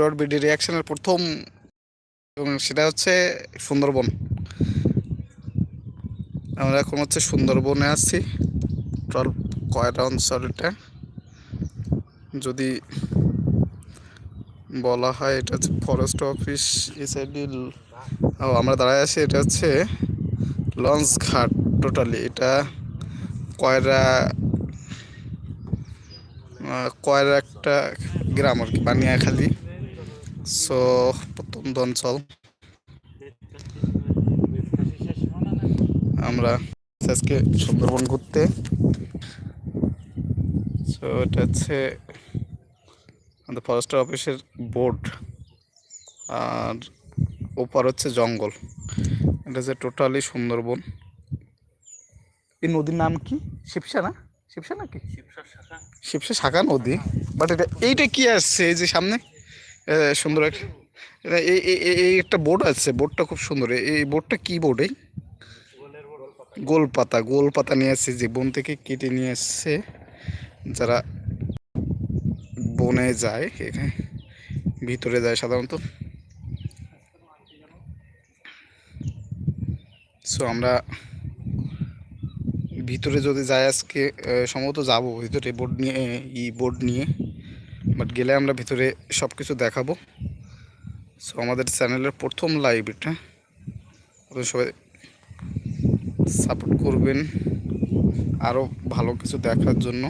Road BD রিয়াকশনের প্রথম, এবং সেটা হচ্ছে সুন্দরবন। আমরা এখন হচ্ছে সুন্দরবনে আছি টল কয়টা অঞ্চল এটা? যদি বলা হয়, এটা হচ্ছে ফরেস্ট অফিস সাইডে ও, আমরা দাঁড়ায় আছি, এটা হচ্ছে লঞ্চ ঘাট টোটালি এটা কয়রা কয়রা একটা গ্রাম আর কি, বানিয়াখালী। সো প্রত্যন্ত অঞ্চল। আমরা আজকে সুন্দরবন ঘুরতে। সো এটা হচ্ছে আমাদের ফরেস্ট অফিসের বোর্ড আর ওপার হচ্ছে জঙ্গল। এটা হচ্ছে টোটালি সুন্দরবন। এই নদীর নাম কি? শিবসা না? শিবসা নাকি? শিবসা শাখা। নদী। বাট এটা এইটা কি আসছে? এই যে সামনে? সুন্দর এই একটা বোর্ড আছে বোর্ডটা খুব সুন্দর। এই- বোর্ডটা কি বোর্ড এই? গোল পাতা গোল পাতা নিয়ে আসছে, যে বন থেকে কেটে নিয়ে আসছে, যারা বনে যায়, এখানে ভিতরে যায় সাধারণত। সো আমরা ভিতরে যদি যাই আজকে সম্ভবত যাব, ভিতরে বোর্ড নিয়ে, ই বোর্ড নিয়ে। বাট গেলে আমরা ভিতরে সব কিছু দেখাবো। সো আমাদের চ্যানেলের প্রথম লাইভ এটা। আপনারা সবাই সাপোর্ট করবেন আরও ভালো কিছু দেখার জন্য।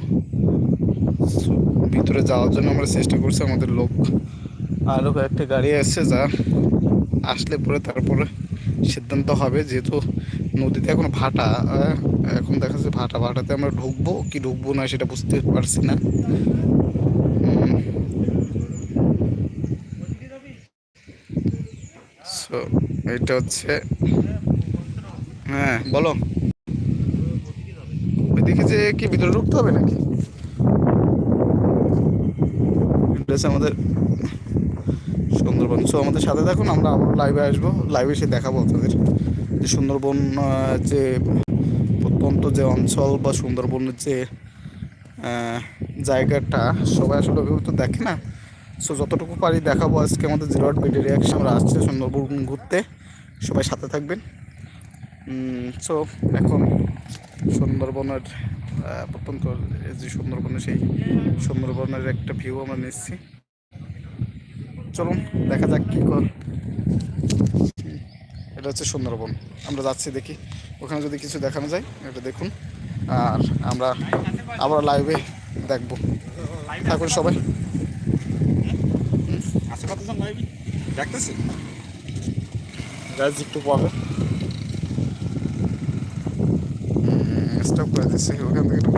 ভিতরে যাওয়ার জন্য আমরা চেষ্টা করছি, আমাদের লোক। আরও কয়েকটা গাড়ি আসছে যা আসলে পরে তারপরে সিদ্ধান্ত হবে। যেহেতু নদীতে এখন ভাটা, এখন দেখা যাচ্ছে ভাটা ভাটাতে আমরা ঢুকবো, কি ঢুকবো না সেটা বুঝতে পারছি না। সো এটা হচ্ছে হ্যাঁ বলো। ওইদিকে যে কি, ভিতরে ঢুকতে হবে নাকি? আমাদের সুন্দরবন। সো আমাদের সাথে থাকুন, আমরা আবার লাইভে আসব। লাইভে এসে দেখাবো আপনাদের যে সুন্দরবন যে প্রত্যন্ত যে অঞ্চল বা সুন্দরবনের যে জায়গাটা সবাই আসলে ওইভাবে তো দেখে না। সো যতটুকু পারি দেখাবো আজকে আমাদের জিরো আট বিডি রিয়াকশন আমরা আসছে সুন্দরবন ঘুরতে। সবাই সাথে থাকবেন। সো এখন সুন্দরবনের প্রত্যন্ত যে সুন্দরবনের সেই সুন্দরবনের একটা ভিউ আমরা নিচ্ছি। চলুন, দেখা যাক কী কর এটা হচ্ছে সুন্দরবন। আমরা যাচ্ছি দেখি। ওখানে যদি কিছু দেখানো যায়, এটা দেখুন। আর আমরা আবার লাইভে দেখব। থাকুন সবাই। লাইভ দেখতেছি। একটু পাবে স্টপ করে দিচ্ছি ওখান থেকে